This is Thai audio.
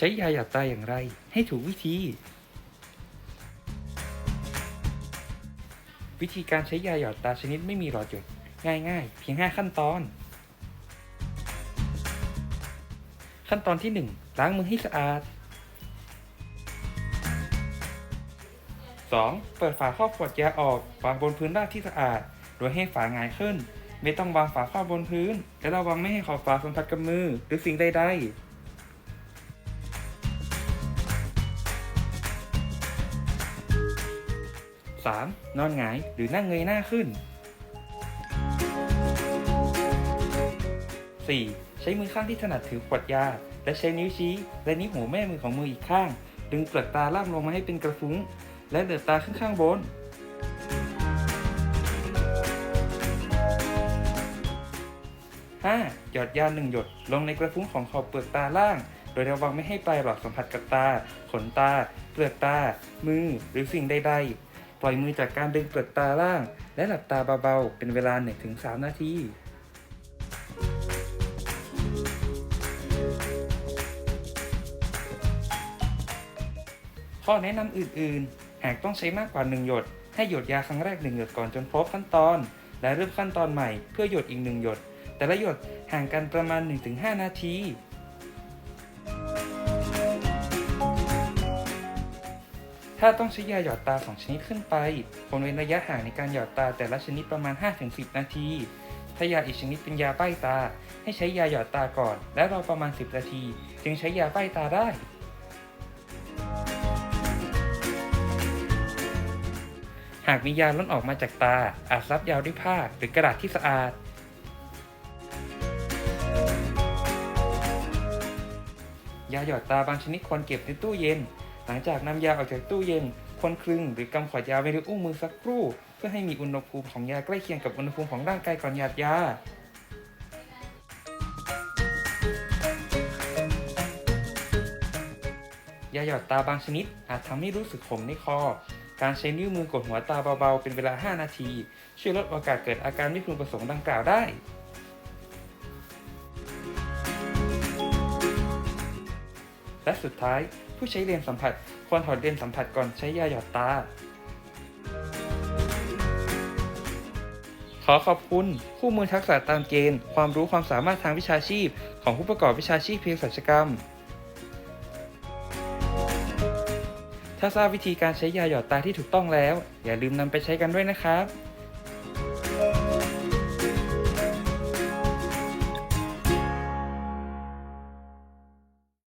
ใช้ยาหยอดตาอย่างไร ให้ถูกวิธี วิธีการใช้ยาหยอดตาชนิดไม่มีหลอดหยดง่ายๆ เพียง 5 ขั้นตอน ขั้นตอนที่ 1 ล้างมือให้สะอาด 2. เปิดฝาครอบขวดยาออกวางบนพื้นราบที่สะอาด โดยให้ฝาหงายขึ้น ไม่ต้องวางฝาครอบบนพื้น และระวังไม่ให้ขอบฝาสัมผัสกับมือหรือสิ่งใดๆ 3. นอนหงายหรือนั่งเงยหน้าขึ้น 4. ใช้มือข้างที่ถนัดถือขวดยา และใช้นิ้วชี้ และนิ้วหัวแม่มือของมืออีกข้าง ดึงเปลือกตาล่ามลงมาให้เป็นกระฟุ้ง และเดือดตาขึ้นข้างบน 5. หยอดยาหนึ่งหยดลงในกระพุ้งของขอบเปลือกตาล่าง โดยระวังไม่ให้ปลายหลอดสัมผัสกับตา ขนตา เปลือกตา มือ หรือสิ่งใด ๆ ปล่อยมือจากการดึงเปลือกตาล่าง และหลับตาเบาๆ เป็นเวลา 1-3 นาทีข้อแนะนำอื่นๆ หากต้องใช้มากกว่า 1 หยด ให้หยดยาครั้งแรก 1 หยดก่อนจนครบขั้นตอน และเริ่มขั้นตอนใหม่เพื่อหยดอีก 1 หยด แต่ละหยดห่างกันประมาณ 1-5 นาที ถ้าต้องใช้ยาหยอดตา 2 ชนิดขึ้นไปควรเว้นระยะห่างในการหยอดตาแต่ละชนิดประมาณ 5-10 นาที ถ้ายาอีกชนิดเป็นยาป้ายตา ให้ใช้ยาหยอดตาก่อน และรอประมาณ 10 นาที จึงใช้ยาป้ายตาได้ หากมียาล้นออกมาจากตา อาจซับยาวด้วยผ้าหรือกระดาษที่สะอาด ยาหยอดตาบางชนิดควรเก็บในตู้เย็น หลังจากนำยาออกจากตู้เย็นควรคลึงหรือกำขวดยาไว้ในอุ้งมือสักครู่ เพื่อให้มีอุณหภูมิของยาใกล้เคียงกับอุณหภูมิของร่างกายก่อนหยาดยายาหยอดตาบางชนิด อาจทำให้รู้สึกขมในคอ การใช้นิ้วมือกดหัวตาเบาๆ เป็นเวลา 5 นาที ช่วยลดโอกาสเกิดอาการไม่พึงประสงค์ดังกล่าวได้ และสุดท้าย ผู้ใช้เลนส์สัมผัส ควรถอดเลนส์สัมผัสก่อนใช้ยาหยอดตา ขอขอบคุณคู่มือทักษะตามเกณฑ์ ความรู้ความสามารถทางวิชาชีพ ของผู้ประกอบวิชาชีพเภสัชกรรม ถ้าทราบวิธีการใช้ยาหยอดตาที่ถูกต้องแล้ว อย่าลืมนำไปใช้กันด้วยนะครับ